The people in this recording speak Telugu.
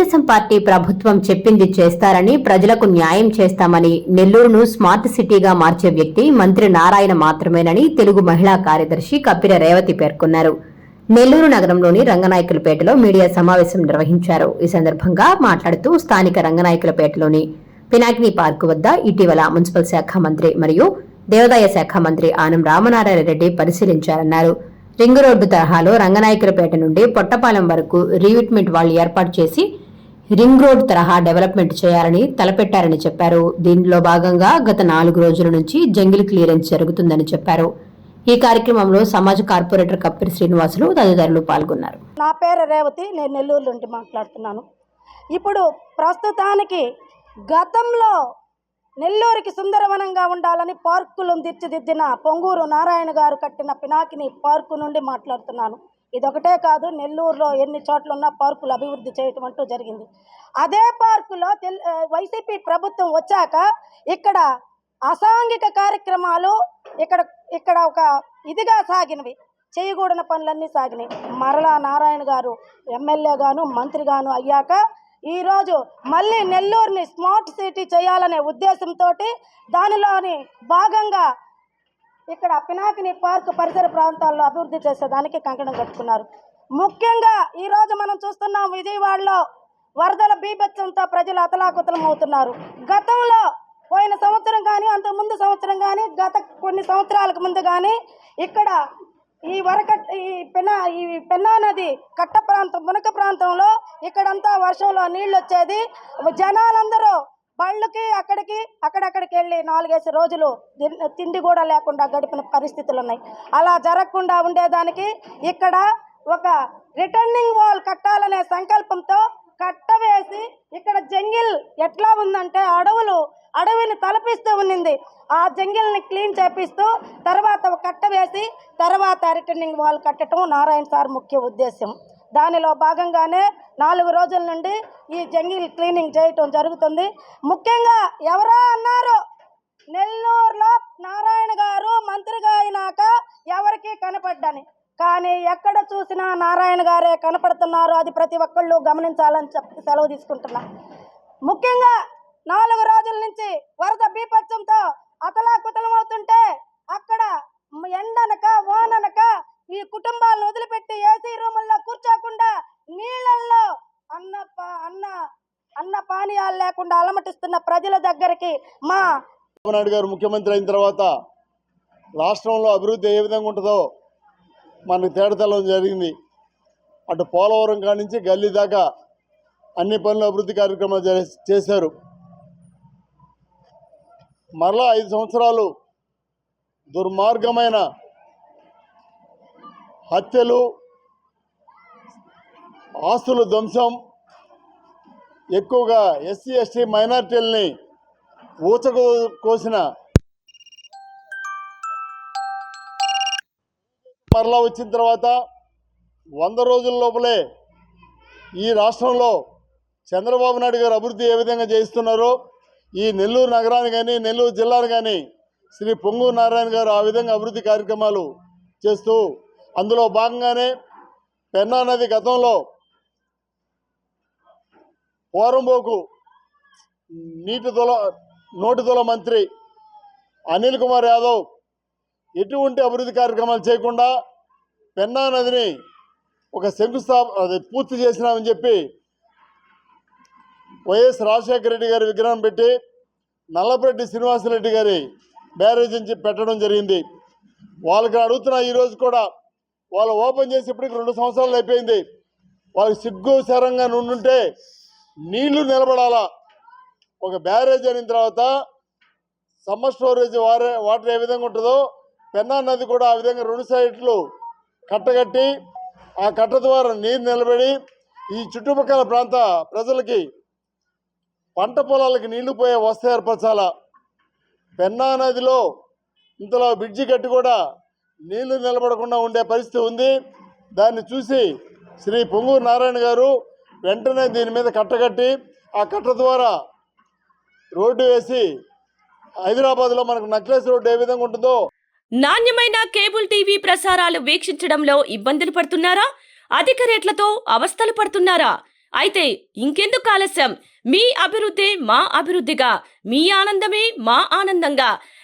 తెలుగుదేశం పార్టీ ప్రభుత్వం చెప్పింది చేస్తారని ప్రజలకు న్యాయం చేస్తామని నెల్లూరును స్మార్ట్ సిటీగా మార్చే వ్యక్తి మంత్రి నారాయణ మాత్రమేనని తెలుగు మహిళా కార్యదర్శి కప్పిర రేవతి పేర్కొన్నారు. నెల్లూరు నగరంలోని రంగనాయకులపేటలో మీడియా సమావేశం నిర్వహించారు. ఈ సందర్భంగా మాట్లాడుతూ స్థానిక రంగనాయకులపేటలోని పినాకిని పార్కు వద్ద ఇటీవల మున్సిపల్ శాఖ మంత్రి మరియు దేవాదాయ శాఖ మంత్రి ఆనం రామనారాయణ రెడ్డి పరిశీలించారన్నారు. రింగ్ రోడ్డు తరహాలో రంగనాయకులపేట నుండి పొట్టపాలెం వరకు రీవిట్మెంట్ వాళ్ళు ఏర్పాటు చేసి రింగ్ రోడ్ తరహా డెవలప్మెంట్ చేయాలని తలపెట్టారని చెప్పారు. దీనిలో భాగంగా గత నాలుగు రోజుల నుంచి జంగిల్ క్లియరెన్స్ జరుగుతుందని చెప్పారు. ఈ కార్యక్రమంలో సమాజ కార్పొరేటర్ కప్పిరి శ్రీనివాసులు తదితరులు పాల్గొన్నారు. నా పేరు రేవతి నేను నెల్లూరు నుండి మాట్లాడుతున్నాను. ఇప్పుడు ప్రస్తుతానికి గతంలో నెల్లూరుకి సుందరవనంగా ఉండాలని పార్కులను తీర్చిదిద్దిన పొంగూరు నారాయణ గారు కట్టిన పినాకిని పార్కు నుండి మాట్లాడుతున్నాను. ఇదొకటే కాదు నెల్లూరులో ఎన్ని చోట్ల ఉన్న పార్కులు అభివృద్ధి చేయటం అంటూ జరిగింది. అదే పార్కులో తెల్ వైసీపీ ప్రభుత్వం వచ్చాక ఇక్కడ అసాంఘిక కార్యక్రమాలు ఇక్కడ ఇక్కడ ఒక ఇదిగా సాగినవి. చేయకూడని పనులన్నీ సాగినాయి మరలా నారాయణ గారు ఎమ్మెల్యేగాను మంత్రిగాను అయ్యాక ఈరోజు మళ్ళీ నెల్లూరుని స్మార్ట్ సిటీ చేయాలనే ఉద్దేశంతో దానిలోని భాగంగా ఇక్కడ పినాకిని పార్క్ పరిసర ప్రాంతాల్లో అభివృద్ధి చేసేదానికి కంకణం కట్టుకున్నారు. ముఖ్యంగా ఈరోజు మనం చూస్తున్నాం విజయవాడలో వరదల బీభత్సంతో ప్రజలు అతలాకుతలం అవుతున్నారు గతంలో పోయిన సంవత్సరం కానీ అంత ముందు సంవత్సరం కానీ గత కొన్ని సంవత్సరాలకు ముందు కానీ ఇక్కడ ఈ వరకట్ ఈ పెన్నా ఈ పెన్నా నది కట్ట ప్రాంతం మునక ప్రాంతంలో ఇక్కడంతా వర్షంలో నీళ్ళు వచ్చేది జనాలందరూ బళ్ళకి అక్కడికి అక్కడక్కడికి వెళ్ళి నాలుగేసి రోజులు తిండి కూడా లేకుండా గడిపిన పరిస్థితులు ఉన్నాయి అలా జరగకుండా ఉండేదానికి ఇక్కడ ఒక రిటర్నింగ్ వాల్ కట్టాలనే సంకల్పంతో కట్టవేసి ఇక్కడ జంగిల్ ఎట్లా ఉందంటే అడవులు అడవిని తలపిస్తూ ఉన్నింది. ఆ జంగిల్ని క్లీన్ చేపిస్తూ తర్వాత కట్టవేసి కట్ట వేసి తర్వాత రిటర్నింగ్ వాల్ కట్టడం నారాయణ సార్ ముఖ్య ఉద్దేశం దానిలో భాగంగానే నాలుగు రోజుల నుండి ఈ జంగిల్ క్లీనింగ్ చేయటం జరుగుతుంది. ముఖ్యంగా ఎవరా అన్నారు నెల్లూరులో నారాయణ గారు మంత్రిగా అయినాక ఎవరికి కనపడ్డని. కానీ ఎక్కడ చూసినా నారాయణ గారే కనపడుతున్నారు. అది ప్రతి ఒక్కళ్ళు గమనించాలని చెప్పి సెలవు తీసుకుంటున్నా. ముఖ్యంగా నాలుగు రోజుల నుంచి వరద బీపత్సంతో అతలాకుతలం అవుతుంటే అక్కడ మ- ఎండనక వాననక ఈ కుటుంబాలను వదిలిపెట్టి ఏసీ రూముల్లో కూర్చోకుండా నీళ్ళల్లో అన్న పా- అన్న అన్న పానీయాలు లేకుండా అలమటిస్తున్న ప్రజల దగ్గరికి మా చంద్రబాబు నాయుడు గారు ముఖ్యమంత్రి అయిన తర్వాత రాష్ట్రంలో అభివృద్ధి ఏ విధంగా ఉంటుందో మనకు తేడతలం జరిగింది. అటు పోలవరం కానించి నుంచి గల్లీ దాకా అన్ని పనులు అభివృద్ధి కార్యక్రమాలు చే- చేశారు. మరలా ఐదు సంవత్సరాలు దుర్మార్గమైన హత్యలు ఆస్తుల ధ్వంసం ఎక్కువగా ఎస్సీ ఎస్టీ మైనార్టీలని ఊచకు కోసిన మరలా వచ్చిన తర్వాత వంద రోజుల లోపలే ఈ రాష్ట్రంలో చంద్రబాబు నాయుడు గారు అభివృద్ధి ఏ విధంగా చేయిస్తున్నారో ఈ నెల్లూరు నగరాన్ని కానీ నెల్లూరు జిల్లాను కానీ శ్రీ పొంగూరు నారాయణ గారు ఆ విధంగా అభివృద్ధి కార్యక్రమాలు చేస్తూ అందులో భాగంగానే పెన్నా నది గతంలో పోరంబోకు నీటి దొల నోటి దొల మంత్రి అనిల్ కుమార్ యాదవ్ ఎటువంటి అభివృద్ధి కార్యక్రమాలు చేయకుండా పెన్నా నదిని ఒక శంకుస్థాప అది పూర్తి చేసినామని చెప్పి వైఎస్ రాజశేఖర రెడ్డి గారి విగ్రహం పెట్టి నల్లపరెడ్డి శ్రీనివాసరెడ్డి గారి బ్యారేజ్ అని పెట్టడం జరిగింది. వాళ్ళకి అడుగుతున్నా ఈరోజు కూడా వాళ్ళు ఓపెన్ చేసి ఇప్పటికి రెండు సంవత్సరాలు అయిపోయింది. వాళ్ళకి సిగ్గు సరంగా నుండుంటే నీళ్ళు నిలబడాలా? ఒక బ్యారేజ్ అయిన తర్వాత సమ్మర్ స్టోరేజ్ వారే వాటర్ ఏ విధంగా ఉంటుందో పెన్నా నది కూడా ఆ విధంగా రెండు సైడ్లు కట్టగట్టి ఆ కట్ట ద్వారా నీరు నిలబడి ఈ చుట్టుపక్కల ప్రాంత ప్రజలకి పంట పొలాలకి నీళ్ళు పోయే వస్త ఏర్పరచాలా? పెన్నా నదిలో ఇంతలో బ్రిడ్జి కట్టి కూడా నీళ్ళు నిలబడకుండా ఉండే పరిస్థితి ఉంది. దాన్ని చూసి శ్రీ పొంగూరు నారాయణ గారు వెంటనే దీని మీద కట్టగట్టి ఆ కట్ట ద్వారా రోడ్డు వేసి హైదరాబాద్లో మనకు నక్లెస్ రోడ్డు ఏ విధంగా ఉంటుందో నాణ్యమైన కేబుల్ టీవీ ప్రసారాలు వీక్షించడంలో ఇబ్బందులు పడుతున్నారా? అధిక రేట్లతో అవస్థలు పడుతున్నారా? అయితే ఇంకెందుకు ఆలస్యం? మీ అభివృద్ధి మా అభివృద్ధిగా మీ ఆనందమే మా ఆనందంగా.